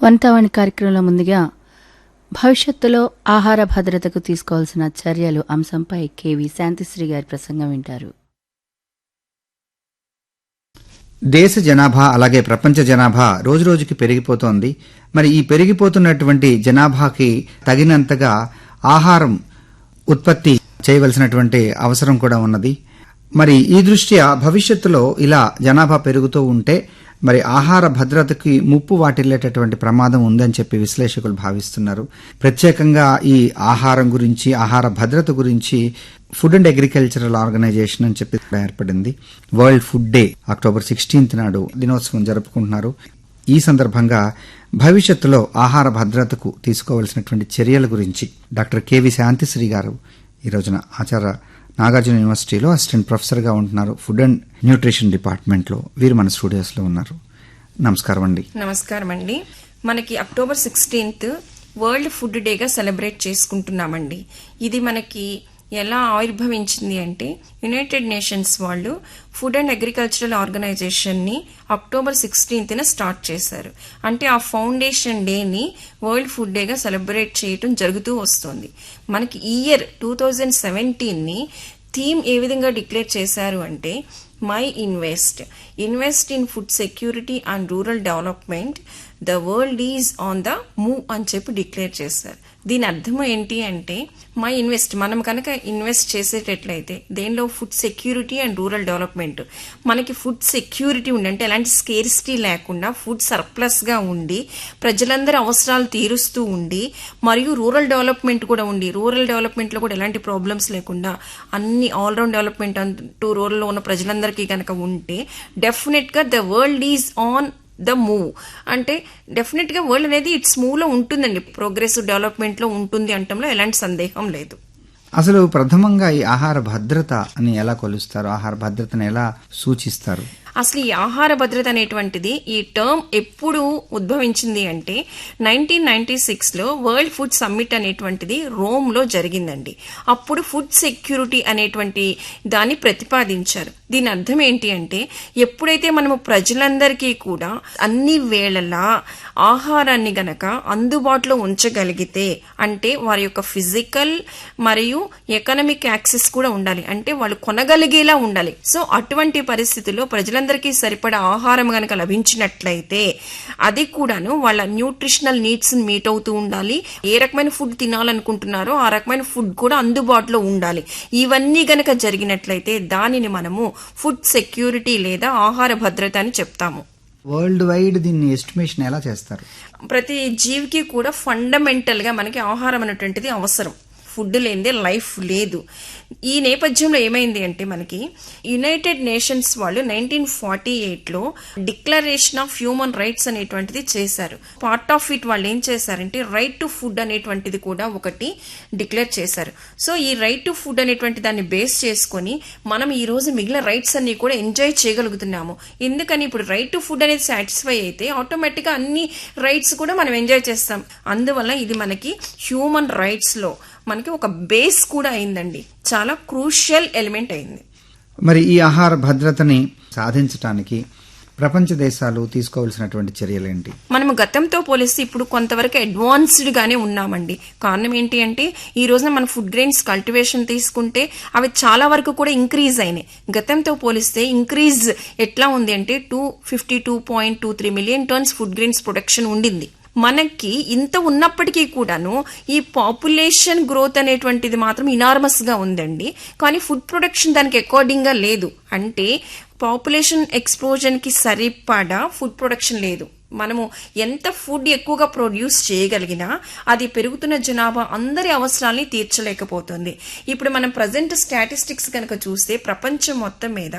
వంతావాణి కార్యక్రమంలో ముందుగా భవిష్యత్తులో ఆహార భద్రతకు తీసుకోవాల్సిన చర్యలు అంశంపై కేవీ శాంతిశ్రీ గారి ప్రసంగం వింటారు. దేశ జనాభా అలాగే ప్రపంచ జనాభా రోజురోజుకి పెరిగిపోతోంది. మరి ఈ పెరిగిపోతున్నటువంటి జనాభాకి తగినంతగా ఆహారం ఉత్పత్తి చేయవలసినటువంటి అవసరం కూడా ఉన్నది. మరి ఈ దృష్ట్యా భవిష్యత్తులో ఇలా జనాభా పెరుగుతూ ఉంటే మరి ఆహార భద్రతకి ముప్పు వాటిల్లేటటువంటి ప్రమాదం ఉందని చెప్పి విశ్లేషకులు భావిస్తున్నారు. ప్రత్యేకంగా ఈ ఆహారం గురించి ఆహార భద్రత గురించి ఫుడ్ అండ్ అగ్రికల్చరల్ ఆర్గనైజేషన్ అని చెప్పి ఏర్పడింది. World food day October sixteenth నాడు దినోత్సవం జరుపుకుంటున్నారు. ఈ సందర్భంగా భవిష్యత్తులో ఆహార భద్రతకు తీసుకోవాల్సినటువంటి చర్యల గురించి డాక్టర్ కెవి శాంతిశ్రీ గారు ఈ రోజున ఆచార్య నాగార్జున యూనివర్సిటీలో అసిస్టెంట్ ప్రొఫెసర్గా ఉంటున్నారు. ఫుడ్ అండ్ న్యూట్రిషన్ డిపార్ట్మెంట్లో వీరు మన స్టూడియోస్లో ఉన్నారు. నమస్కారం అండి. నమస్కారం అండి. మనకి అక్టోబర్ సిక్స్టీన్త్ వరల్డ్ ఫుడ్ డేగా సెలబ్రేట్ చేసుకుంటున్నామండి. ఇది మనకి ఎలా ఆవిర్భవించింది అంటే యునైటెడ్ నేషన్స్ వాళ్ళు ఫుడ్ అండ్ అగ్రికల్చరల్ ఆర్గనైజేషన్ని అక్టోబర్ సిక్స్టీన్త్న స్టార్ట్ చేశారు. అంటే ఆ ఫౌండేషన్ డేని వరల్డ్ ఫుడ్ డేగా సెలబ్రేట్ చేయటం జరుగుతూ వస్తుంది. మనకి ఇయర్ టూ థౌజండ్ సెవెంటీన్ని థీమ్ ఏ విధంగా డిక్లేర్ చేశారు అంటే my invest. Invest in food security and rural development. The world is on the move అని చెప్పి డిక్లేర్ చేశారు. దీని అర్థం ఏంటి అంటే మై ఇన్వెస్ట్ మనం కనుక ఇన్వెస్ట్ చేసేటట్లయితే దేనిలో food security and rural development మనకి ఫుడ్ సెక్యూరిటీ ఉండి అంటే ఎలాంటి స్కేర్సిటీ లేకుండా ఫుడ్ సర్ప్లస్గా ఉండి ప్రజలందరి అవసరాలు తీరుస్తూ ఉండి మరియు రూరల్ డెవలప్మెంట్ కూడా ఉండి రూరల్ డెవలప్మెంట్లో కూడా ఎలాంటి ప్రాబ్లమ్స్ లేకుండా అన్ని ఆల్రౌండ్ డెవలప్మెంట్ అంటూ రూరల్లో ఉన్న ప్రజలందరికీ కనుక ఉంటే డెఫినెట్గా the world is on the move అంటే డెఫినెట్గా వరల్డ్ అనేది ఇట్స్ మూవ్లో ఉంటుందండి. ప్రోగ్రెస్ డెవలప్మెంట్లో ఉంటుంది అంటంలో ఎలాంటి సందేహం లేదు. అసలు ప్రథమంగా ఈ ఆహార భద్రత అని ఎలా కొలుస్తారు? ఆహార భద్రతను ఎలా సూచిస్తారు? అసలు ఈ ఆహార భద్రత అనేటువంటిది ఈ టర్మ్ ఎప్పుడు ఉద్భవించింది అంటే నైన్టీన్ నైన్టీ సిక్స్లో వరల్డ్ ఫుడ్ సమ్మిట్ అనేటువంటిది రోమ్లో జరిగిందండి. అప్పుడు ఫుడ్ సెక్యూరిటీ అనేటువంటి దాన్ని ప్రతిపాదించారు. దీని అర్థం ఏంటి అంటే ఎప్పుడైతే మనము ప్రజలందరికీ కూడా అన్ని వేళలా ఆహారాన్ని గనక అందుబాటులో ఉంచగలిగితే అంటే వారి యొక్క ఫిజికల్ మరియు ఎకనమిక్ యాక్సెస్ కూడా ఉండాలి. అంటే వాళ్ళు కొనగలిగేలా ఉండాలి. సో అటువంటి పరిస్థితుల్లో ప్రజలందరికీ సరిపడా ఆహారం గనక లభించినట్లయితే అది కూడాను వాళ్ళ న్యూట్రిషనల్ నీడ్స్ మీట్ అవుతూ ఉండాలి. ఏ రకమైన ఫుడ్ తినాలనుకుంటున్నారో ఆ రకమైన ఫుడ్ కూడా అందుబాటులో ఉండాలి. ఇవన్నీ గనక జరిగినట్లయితే దానిని మనము ఫుడ్ సెక్యూరిటీ లేదా ఆహార భద్రత అని చెప్తాము. వరల్డ్ వైడ్ దీన్ని ఎస్టిమేషన్ ఎలా చేస్తారు? ప్రతి జీవికి కూడా ఫండమెంటల్గా మనకి ఆహారం అనేటువంటిది అవసరం. ఫుడ్ లేనిదే లైఫ్ లేదు. ఈ నేపథ్యంలో ఏమైంది అంటే మనకి యునైటెడ్ నేషన్స్ వాళ్ళు నైన్టీన్ ఫార్టీ ఎయిట్లో డిక్లరేషన్ ఆఫ్ హ్యూమన్ రైట్స్ అనేటువంటిది చేశారు. పార్ట్ ఆఫ్ ఇట్ వాళ్ళు ఏం చేశారంటే రైట్ టు ఫుడ్ అనేటువంటిది కూడా ఒకటి డిక్లేర్ చేశారు. సో ఈ రైట్ టు ఫుడ్ అనేటువంటి దాన్ని బేస్ చేసుకొని మనం ఈ రోజు మిగిలిన రైట్స్ అన్ని కూడా ఎంజాయ్ చేయగలుగుతున్నాము. ఎందుకని ఇప్పుడు రైట్ టు ఫుడ్ అనేది సాటిస్ఫై అయితే ఆటోమేటిక్గా అన్ని రైట్స్ కూడా మనం ఎంజాయ్ చేస్తాం. అందువల్ల ఇది మనకి హ్యూమన్ రైట్స్లో మనకి ఒక బేస్ కూడా అయిందండి. చాలా క్రూషియల్ ఎలిమెంట్ అయింది. మరి ఈ ఆహార భద్రతని సాధించటానికి ప్రపంచ దేశాలు తీసుకోవాల్సినటువంటి చర్యలేంటి మనము గతంతో పోలిస్తే ఇప్పుడు కొంతవరకు అడ్వాన్స్డ్ గానే ఉన్నామండి. కారణం ఏంటి అంటే ఈ రోజున మన ఫుడ్ గ్రెయిన్స్ కల్టివేషన్ తీసుకుంటే అవి చాలా వరకు కూడా ఇంక్రీజ్ అయినాయి. గతంతో పోలిస్తే ఇంక్రీజ్ ఎట్లా ఉంది అంటే two fifty two point two three million tons food grains production ఉండింది. మనకి ఇంత ఉన్నప్పటికీ కూడాను ఈ పాపులేషన్ గ్రోత్ అనేటువంటిది మాత్రం ఇనార్మస్గా ఉందండి. కానీ ఫుడ్ ప్రొడక్షన్ దానికి అకార్డింగ్గా లేదు. అంటే పాపులేషన్ ఎక్స్ప్లోజన్కి సరిపడా ఫుడ్ ప్రొడక్షన్ లేదు. మనము ఎంత ఫుడ్ ఎక్కువగా ప్రొడ్యూస్ చేయగలిగినా అది పెరుగుతున్న జనాభా అందరి అవసరాల్ని తీర్చలేకపోతుంది. ఇప్పుడు మనం ప్రజెంట్ స్టాటిస్టిక్స్ కనుక చూస్తే ప్రపంచం మొత్తం మీద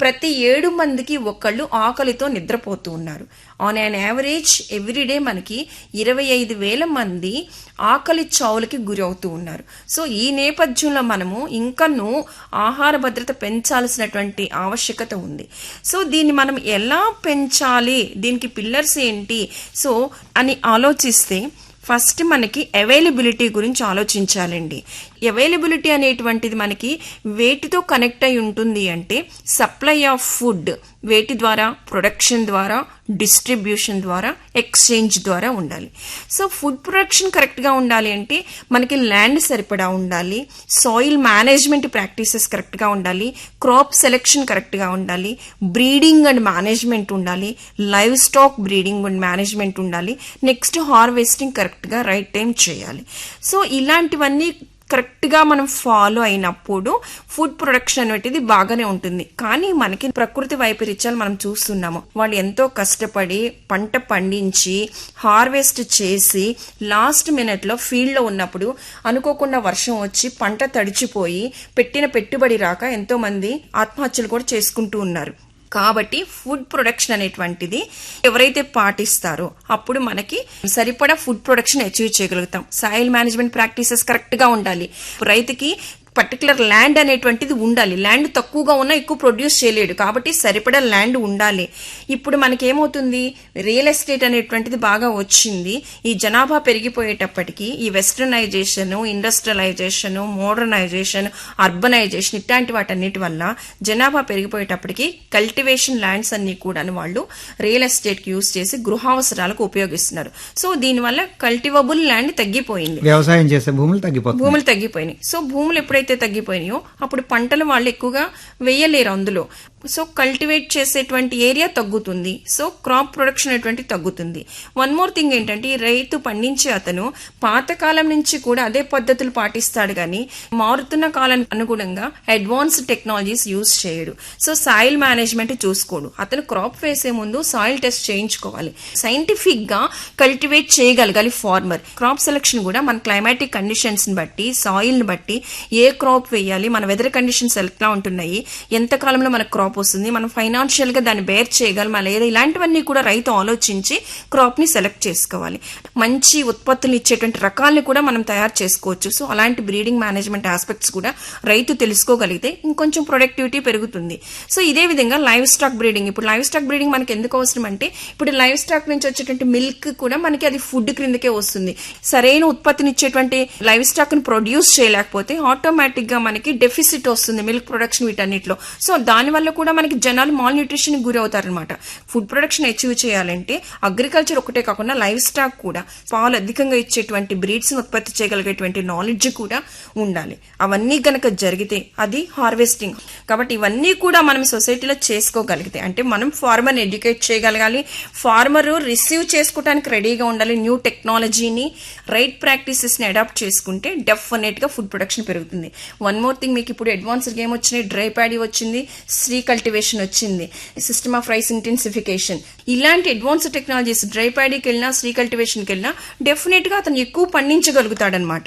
ప్రతి ఏడు మందికి ఒకళ్ళు ఆకలితో నిద్రపోతూ ఉన్నారు. ఆన్ యాన్ యావరేజ్ ఎవ్రీడే మనకి ఇరవై ఐదు వేల మంది ఆకలి చావులకి గురి అవుతూ ఉన్నారు. సో ఈ నేపథ్యంలో మనము ఇంకనూ ఆహార భద్రత పెంచాల్సినటువంటి ఆవశ్యకత ఉంది. సో దీన్ని మనం ఎలా పెంచాలి? దీనికి పిల్లర్స్ ఏంటి? సో అని ఆలోచిస్తే ఫస్ట్ మనకి అవైలబిలిటీ గురించి ఆలోచించాలండి. అవైలబిలిటీ అనేటువంటిది మనకి వేటితో కనెక్ట్ అయి ఉంటుంది అంటే సప్లై ఆఫ్ ఫుడ్ వేటి ద్వారా ప్రొడక్షన్ ద్వారా డిస్ట్రిబ్యూషన్ ద్వారా ఎక్స్చేంజ్ ద్వారా ఉండాలి. సో ఫుడ్ ప్రొడక్షన్ కరెక్ట్గా ఉండాలి అంటే మనకి ల్యాండ్ సరిపడా ఉండాలి సాయిల్ మేనేజ్మెంట్ ప్రాక్టీసెస్ కరెక్ట్గా ఉండాలి క్రాప్ సెలెక్షన్ కరెక్ట్గా ఉండాలి బ్రీడింగ్ అండ్ మేనేజ్మెంట్ ఉండాలి livestock breeding and management ఉండాలి నెక్స్ట్ హార్వెస్టింగ్ కరెక్ట్గా రైట్ టైం చేయాలి. సో ఇలాంటివన్నీ కరెక్ట్గా మనం ఫాలో అయినప్పుడు ఫుడ్ ప్రొడక్షన్ అనేటిది బాగానే ఉంటుంది. కానీ మనకి ప్రకృతి వైపరీత్యాలు మనం చూస్తున్నాము. వాళ్ళు ఎంతో కష్టపడి పంట పండించి హార్వెస్ట్ చేసి లాస్ట్ మినిట్లో ఫీల్డ్లో ఉన్నప్పుడు అనుకోకుండా వర్షం వచ్చి పంట తడిచిపోయి పెట్టిన పెట్టుబడి రాక ఎంతోమంది ఆత్మహత్యలు కూడా చేసుకుంటూ ఉన్నారు. కాబట్టి ఫుడ్ ప్రొడక్షన్ అనేటువంటిది ఎవరైతే పాటిస్తారో అప్పుడు మనకి సరిపడా ఫుడ్ ప్రొడక్షన్ అచీవ్ చేయగలుగుతాం. సాయిల్ మేనేజ్మెంట్ ప్రాక్టీసెస్ కరెక్ట్గా ఉండాలి. రైతుకి పర్టికులర్ ల్యాండ్ అనేటువంటిది ఉండాలి. ల్యాండ్ తక్కువగా ఉన్నా ఎక్కువ ప్రొడ్యూస్ చేయలేడు. కాబట్టి సరిపడా ల్యాండ్ ఉండాలి. ఇప్పుడు మనకేమవుతుంది? రియల్ ఎస్టేట్ అనేటువంటిది బాగా వచ్చింది. ఈ జనాభా పెరిగిపోయేటప్పటికి ఈ వెస్టర్నైజేషన్ ఇండస్ట్రియలైజేషన్ మోడర్నైజేషన్ అర్బనైజేషన్ ఇట్లాంటి వాటన్నిటి వల్ల జనాభా పెరిగిపోయేటప్పటికి కల్టివేషన్ ల్యాండ్స్ అన్ని కూడా వాళ్ళు రియల్ ఎస్టేట్కి యూజ్ చేసి గృహావసరాలకు ఉపయోగిస్తున్నారు. సో దీనివల్ల కల్టివబుల్ ల్యాండ్ తగ్గిపోయింది. వ్యవసాయం చేసే భూములు తగ్గిపోతుంది భూములు తగ్గిపోయినాయి. సో భూములు ఎప్పుడైతే తగ్గిపోయినాయో అప్పుడు పంటలు వాళ్ళు ఎక్కువగా వేయలేరు అందులో. సో కల్టివేట్ చేసేటువంటి ఏరియా తగ్గుతుంది. సో క్రాప్ ప్రొడక్షన్ అనేటువంటి తగ్గుతుంది. వన్ మోర్ థింగ్ ఏంటంటే రైతు పండించే అతను పాతకాలం నుంచి కూడా అదే పద్ధతులు పాటిస్తాడు కానీ మారుతున్న కాలానికి అనుగుణంగా అడ్వాన్స్ టెక్నాలజీస్ యూజ్ చేయడు. సో సాయిల్ మేనేజ్మెంట్ చూసుకోడు. అతను క్రాప్ వేసే ముందు సాయిల్ టెస్ట్ చేయించుకోవాలి. సైంటిఫిక్గా కల్టివేట్ చేయగలగాలి ఫార్మర్ క్రాప్ సెలెక్షన్ కూడా మన క్లైమాటిక్ కండిషన్స్ని బట్టి సాయిల్ని బట్టి ఏ క్రాప్ వేయాలి మన వెదర్ కండిషన్స్ ఎట్లా ఉంటున్నాయి ఎంత కాలంలో మన క్రాప్ వస్తుంది. మనం ఫైనాన్షియల్గా దాన్ని బేర్ చేయగలమా లేదా ఇలాంటివన్నీ కూడా రైతు ఆలోచించి క్రాప్ని సెలెక్ట్ చేసుకోవాలి. మంచి ఉత్పత్తులు ఇచ్చేటువంటి రకాలను కూడా మనం తయారు చేసుకోవచ్చు. సో అలాంటి బ్రీడింగ్ మేనేజ్మెంట్ ఆస్పెక్ట్స్ కూడా రైతు తెలుసుకోగలిగితే ఇంకొంచెం ప్రొడక్టివిటీ పెరుగుతుంది. సో ఇదే విధంగా లైవ్ స్టాక్ బ్రీడింగ్ ఇప్పుడు లైవ్ స్టాక్ బ్రీడింగ్ మనకి ఎందుకు అవసరం అంటే ఇప్పుడు లైవ్ స్టాక్ నుంచి వచ్చేటువంటి మిల్క్ కూడా మనకి అది ఫుడ్ క్రిందకే వస్తుంది. సరైన ఉత్పత్తిని ఇచ్చేటువంటి లైవ్ స్టాక్ని ప్రొడ్యూస్ చేయలేకపోతే ఆటోమేటిక్గా మనకి డెఫిసిట్ వస్తుంది మిల్క్ ప్రొడక్షన్ వీటన్నిటిలో. సో దానివల్ల కూడా మనకి జనాలు మాల్ న్యూట్రిషన్ గురి అవుతారనమాట ఫుడ్ ప్రొడక్షన్ అచీవ్ చేయాలంటే అగ్రికల్చర్ ఒకటే కాకుండా లైవ్ స్టాక్ కూడా పాలు అధికంగా ఇచ్చేటువంటి బ్రీడ్స్ ఉత్పత్తి చేయగలిగేటువంటి నాలెడ్జ్ కూడా ఉండాలి. అవన్నీ గనక జరిగితే అది హార్వెస్టింగ్ కాబట్టి ఇవన్నీ కూడా మనం సొసైటీలో చేసుకోగలిగితే అంటే మనం ఫార్మర్ని ఎడ్యుకేట్ చేయగలగాలి ఫార్మర్ రిసీవ్ చేసుకోవడానికి రెడీగా ఉండాలి న్యూ టెక్నాలజీని రైట్ ప్రాక్టీసెస్ని అడాప్ట్ చేసుకుంటే డెఫినెట్గా ఫుడ్ ప్రొడక్షన్ పెరుగుతుంది. వన్ మోర్ థింగ్ మీకు ఇప్పుడు అడ్వాన్స్డ్ గేమ్ వచ్చినాయి డ్రై ప్యాడీ వచ్చింది శ్రీ కల్టివేషన్ వచ్చింది. సిస్టమ్ ఆఫ్ రైస్ ఇంటెన్సిఫికేషన్ ఇలాంటి అడ్వాన్స్డ్ టెక్నాలజీస్ డ్రై ప్యాడీకి వెళ్ళినా శ్రీ కల్టివేషన్కి వెళ్ళినా డెఫినెట్గా అతను ఎక్కువ పండించగలుగుతాడనమాట.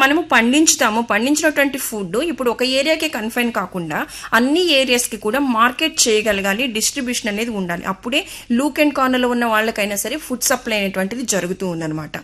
మనము పండించుతాము. పండించినటువంటి ఫుడ్ ఇప్పుడు ఒక ఏరియాకే కన్ఫైన్ కాకుండా అన్ని ఏరియాస్కి కూడా మార్కెట్ చేయగలగాలి డిస్ట్రిబ్యూషన్ అనేది ఉండాలి. అప్పుడే లూక్ అండ్ కార్నర్లో ఉన్న వాళ్ళకైనా సరే ఫుడ్ సప్లై అనేటువంటిది జరుగుతూ ఉందనమాట.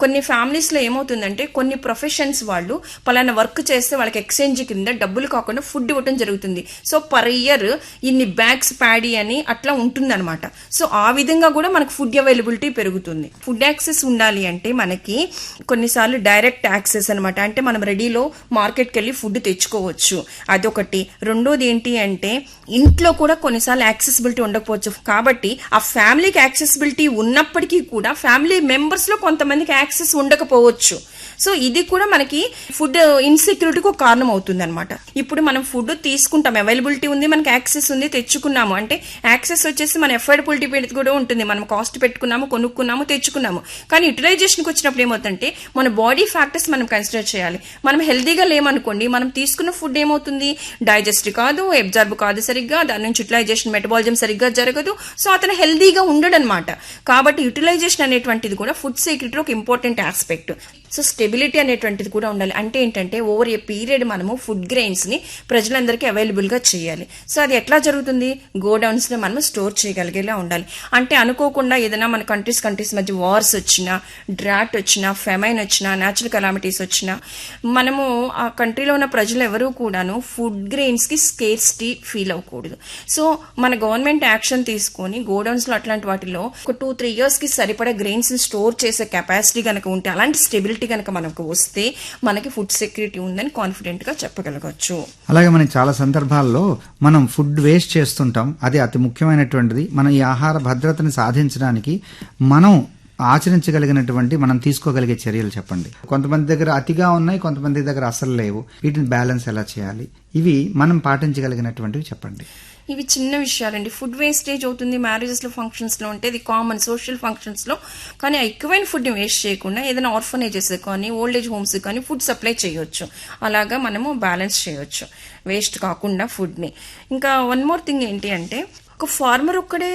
కొన్ని ఫ్యామిలీస్లో ఏమవుతుందంటే కొన్ని ప్రొఫెషన్స్ వాళ్ళు పలానా వర్క్ చేస్తే వాళ్ళకి ఎక్స్చేంజ్ కింద డబ్బులు కాకుండా ఫుడ్ ఇవ్వటం జరుగుతుంది. సో పర్ ఇయర్ ఇన్ని బ్యాగ్స్ ప్యాడీ అని అట్లా ఉంటుందన్నమాట సో ఆ విధంగా కూడా మనకు ఫుడ్ అవైలబిలిటీ పెరుగుతుంది. ఫుడ్ యాక్సెస్ ఉండాలి అంటే మనకి కొన్నిసార్లు డైరెక్ట్ యాక్సెస్ అనమాట అంటే మనం రెడీలో మార్కెట్కి వెళ్ళి ఫుడ్ తెచ్చుకోవచ్చు. అదొకటి. రెండోది ఏంటి అంటే ఇంట్లో కూడా కొన్నిసార్లు యాక్సెసిబిలిటీ ఉండకపోవచ్చు. కాబట్టి ఆ ఫ్యామిలీకి యాక్సెసిబిలిటీ ఉన్నప్పటికీ కూడా ఫ్యామిలీ మెంబర్స్లో కొంతమందికి యాక్సెస్ ఉండకపోవచ్చు. సో ఇది కూడా మనకి ఫుడ్ uh, ఇన్సెక్యూరిటీకి ఒక కారణం అవుతుంది అనమాట ఇప్పుడు మనం ఫుడ్ తీసుకుంటాం అవైలబిలిటీ ఉంది మనకి యాక్సెస్ ఉంది తెచ్చుకున్నాము. అంటే యాక్సెస్ వచ్చేసి మన ఎఫర్డబిలిటీ మీద కూడా ఉంటుంది. మనం కాస్ట్ పెట్టుకున్నాము కొనుక్కున్నాము తెచ్చుకున్నాము. కానీ యూటిలైజేషన్కి వచ్చినప్పుడు ఏమవుతుందంటే మన బాడీ ఫ్యాక్టర్స్ మనం కన్సిడర్ చేయాలి. మనం హెల్దీగా లేమనుకోండి మనం తీసుకున్న ఫుడ్ ఏమవుతుంది? డైజెస్ట్ కాదు ఎబ్జర్బ్ కాదు సరిగ్గా దాని నుంచి యూటిలైజేషన్ మెటబాలిజం సరిగ్గా జరగదు. సో అతను హెల్దీగా ఉండడనమాట కాబట్టి యూటిలైజేషన్ అనేటువంటిది కూడా ఫుడ్ సెక్యూరిటీ ఒక ఇంపార్టెంట్ ఆస్పెక్ట్ సో స్టెబిలిటీ అనేటువంటిది కూడా ఉండాలి. అంటే ఏంటంటే ఓవర్ ఏ పీరియడ్ మనము ఫుడ్ గ్రెయిన్స్ని ప్రజలందరికీ అవైలబుల్గా చేయాలి. సో అది ఎట్లా జరుగుతుంది? గోడౌన్స్లో మనం స్టోర్ చేయగలిగేలా ఉండాలి. అంటే అనుకోకుండా ఏదైనా మన కంట్రీస్ కంట్రీస్ మధ్య వార్స్ వచ్చినా డ్రాట్ వచ్చినా ఫెమైన్ వచ్చినా న్యాచురల్ కలామిటీస్ వచ్చినా మనము ఆ కంట్రీలో ఉన్న ప్రజలు ఎవరూ కూడాను ఫుడ్ గ్రెయిన్స్కి స్కేర్స్టీ స్కేర్సిటీ ఫీల్ అవ్వకూడదు. సో మన గవర్నమెంట్ యాక్షన్ తీసుకొని గోడౌన్స్లో అట్లాంటి వాటిలో ఒక టూ త్రీ ఇయర్స్కి సరిపడా గ్రెయిన్స్ స్టోర్ చేసే కెపాసిటీ కనుక ఉంటే అలాంటి స్టెబిలిటీ స్టెబిలిటీ కనుక మనకు వస్తే మనకి ఫుడ్ సెక్యూరిటీ ఉందని కాన్ఫిడెంట్గా చెప్పగలగచ్చు. అలాగే మనం చాలా సందర్భాల్లో మనం ఫుడ్ వేస్ట్ చేస్తుంటాం. అది అతి ముఖ్యమైనటువంటిది. మనం ఈ ఆహార భద్రతని సాధించడానికి మనం ఆచరించగలిగినటువంటి మనం తీసుకోగలిగే చర్యలు చెప్పండి. కొంతమంది దగ్గర అతిగా ఉన్నాయి కొంతమంది దగ్గర అసలు లేవు. వీటిని బ్యాలెన్స్ ఎలా చేయాలి? ఇవి మనం పాటించగలిగినటువంటివి చెప్పండి. ఇవి చిన్న విషయాలండి. ఫుడ్ వేస్టేజ్ అవుతుంది మ్యారేజెస్లో ఫంక్షన్స్లో ఉంటే ఇది కామన్ సోషల్ ఫంక్షన్స్లో కానీ ఎక్కువైన ఫుడ్ని వేస్ట్ చేయకుండా ఏదైనా ఆర్ఫనేజెస్ కానీ ఓల్డ్ ఏజ్ హోమ్స్ కానీ ఫుడ్ సప్లై చేయొచ్చు. అలాగా మనము బ్యాలెన్స్ చేయొచ్చు. వేస్ట్ కాకుండా ఫుడ్ని ఇంకా వన్ మోర్ థింగ్ ఏంటి అంటే ఒక ఫార్మర్ ఒక్కడే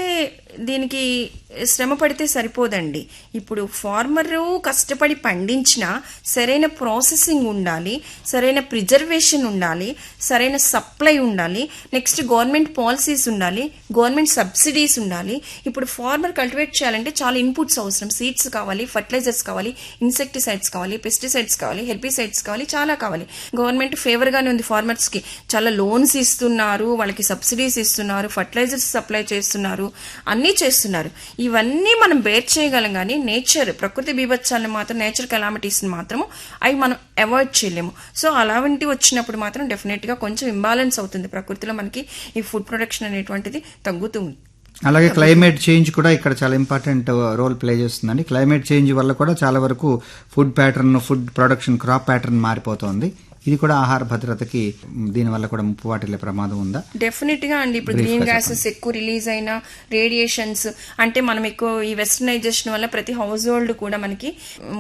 దీనికి శ్రమ పడితే సరిపోదండి. ఇప్పుడు ఫార్మర్ కష్టపడి పండించిన సరైన ప్రాసెసింగ్ ఉండాలి సరైన ప్రిజర్వేషన్ ఉండాలి సరైన సప్లై ఉండాలి నెక్స్ట్ గవర్నమెంట్ పాలసీస్ ఉండాలి గవర్నమెంట్ సబ్సిడీస్ ఉండాలి. ఇప్పుడు ఫార్మర్ కల్టివేట్ చేయాలంటే చాలా ఇన్పుట్స్ అవసరం. సీడ్స్ కావాలి ఫర్టిలైజర్స్ కావాలి ఇన్సెక్టిసైడ్స్ కావాలి పెస్టిసైడ్స్ కావాలి హెర్బిసైడ్స్ కావాలి చాలా కావాలి. గవర్నమెంట్ ఫేవర్గానే ఉంది ఫార్మర్స్కి. చాలా లోన్స్ ఇస్తున్నారు వాళ్ళకి సబ్సిడీస్ ఇస్తున్నారు ఫర్టిలైజర్స్ సప్లై చేస్తున్నారు. అన్ని చేస్తున్నారు. ఇవన్నీ మనం బేర్ చేయగలం కానీ నేచర్ ప్రకృతి బీభత్సాలను మాత్రం నేచర్ కెలామిటీస్ని మాత్రము అవి మనం అవాయిడ్ చేయలేము. సో అలాంటివి వచ్చినప్పుడు మాత్రం డెఫినెట్గా కొంచెం ఇంబాలెన్స్ అవుతుంది. ప్రకృతిలో మనకి ఈ ఫుడ్ ప్రొడక్షన్ అనేటువంటిది తగ్గుతుంది అలాగే క్లైమేట్ చేంజ్ కూడా ఇక్కడ చాలా ఇంపార్టెంట్ రోల్ ప్లే చేస్తుందండి. క్లైమేట్ చేంజ్ వల్ల కూడా చాలా వరకు food pattern food production crop pattern మారిపోతుంది. ఇది కూడా ఆహార భద్రతకి దీనివల్ల కూడా ముప్పు వాటిల్లే ప్రమాదం ఉందా? డెఫినెట్గా అండి. ఇప్పుడు గ్రీన్ గ్యాసెస్ ఎక్కువ రిలీజ్ అయిన రేడియేషన్స్ అంటే మనం ఎక్కువ ఈ వెస్టర్నైజేషన్ వల్ల ప్రతి హౌస్ హోల్డ్ కూడా మనకి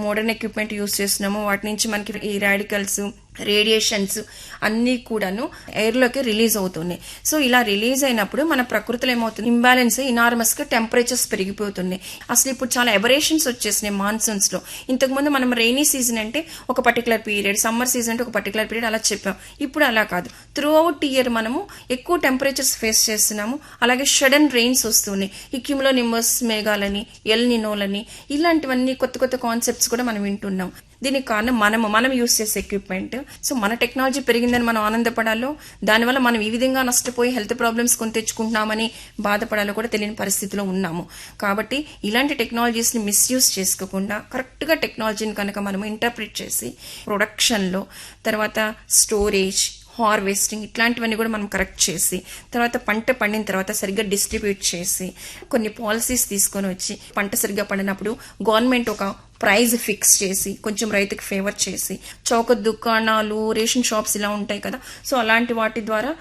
మోడర్న్ ఎక్విప్మెంట్ యూస్ చేస్తున్నాము. వాటి నుంచి మనకి ఈ రాడికల్స్ రేడియేషన్స్ అన్నీ కూడాను ఎయిర్లోకి రిలీజ్ అవుతున్నాయి. సో ఇలా రిలీజ్ అయినప్పుడు మన ప్రకృతిలో ఏమవుతుంది? ఇంబ్యాలెన్స్ ఇనార్మస్గా టెంపరేచర్స్ పెరిగిపోతున్నాయి. అసలు ఇప్పుడు చాలా ఎబరేషన్స్ వచ్చేసినాయి మాన్సూన్స్లో ఇంతకుముందు మనం రెయినీ సీజన్ అంటే ఒక పర్టికులర్ పీరియడ్ సమ్మర్ సీజన్ అంటే ఒక పర్టికులర్ పీరియడ్ అలా చెప్పాం. ఇప్పుడు అలా కాదు. త్రూ అవుట్ ఇయర్ మనము ఎక్కువ టెంపరేచర్స్ ఫేస్ చేస్తున్నాము. అలాగే షడన్ రెయిన్స్ వస్తున్నాయి. ఈ క్యూమ్లో నిమ్మస్ మేఘాలని ఎల్ నినోలని ఇలాంటివన్నీ కొత్త కొత్త కాన్సెప్ట్స్ కూడా మనం వింటున్నాం. దీనికి కారణం మనము మనం యూస్ చేసే ఎక్విప్మెంట్ సో మన టెక్నాలజీ పెరిగిందని మనం ఆనందపడాలో దానివల్ల మనం ఈ విధంగా నష్టపోయి హెల్త్ ప్రాబ్లమ్స్ కొని తెచ్చుకుంటున్నామని బాధపడాలో కూడా తెలియని పరిస్థితిలో ఉన్నాము. కాబట్టి ఇలాంటి టెక్నాలజీస్ని మిస్యూజ్ చేసుకోకుండా కరెక్ట్గా టెక్నాలజీని కనుక మనం ఇంటర్ప్రిట్ చేసి ప్రొడక్షన్లో తర్వాత స్టోరేజ్ హార్వెస్టింగ్ ఇట్లాంటివన్నీ కూడా మనం కరెక్ట్ చేసి తర్వాత పంట పండిన తర్వాత సరిగ్గా డిస్ట్రిబ్యూట్ చేసి కొన్ని పాలసీస్ తీసుకొని వచ్చి పంట సరిగ్గా పండినప్పుడు గవర్నమెంట్ ఒక ప్రైజ్ ఫిక్స్ చేసి కొంచెం రైతుకి ఫేవర్ చేసి చౌక దుకాణాలు రేషన్ షాప్స్ ఇలా ఉంటాయి కదా. సో అలాంటి వాటి ద్వారా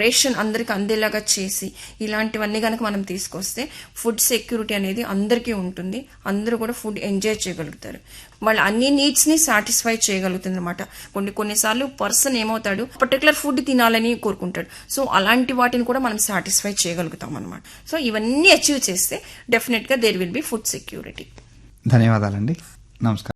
రేషన్ అందరికి అందేలాగా చేసి ఇలాంటివన్నీ కనుక మనం తీసుకొస్తే ఫుడ్ సెక్యూరిటీ అనేది అందరికీ ఉంటుంది. అందరూ కూడా ఫుడ్ ఎంజాయ్ చేయగలుగుతారు. వాళ్ళ అన్ని నీడ్స్ని సాటిస్ఫై చేయగలుగుతుంది అనమాట కొన్ని కొన్నిసార్లు పర్సన్ ఏమవుతాడు పర్టికులర్ ఫుడ్ తినాలని కోరుకుంటాడు. సో అలాంటి వాటిని కూడా మనం సాటిస్ఫై చేయగలుగుతాం అనమాట సో ఇవన్నీ అచీవ్ చేస్తే డెఫినెట్గా there will be food security ధన్యవాదాలండి. నమస్కారం.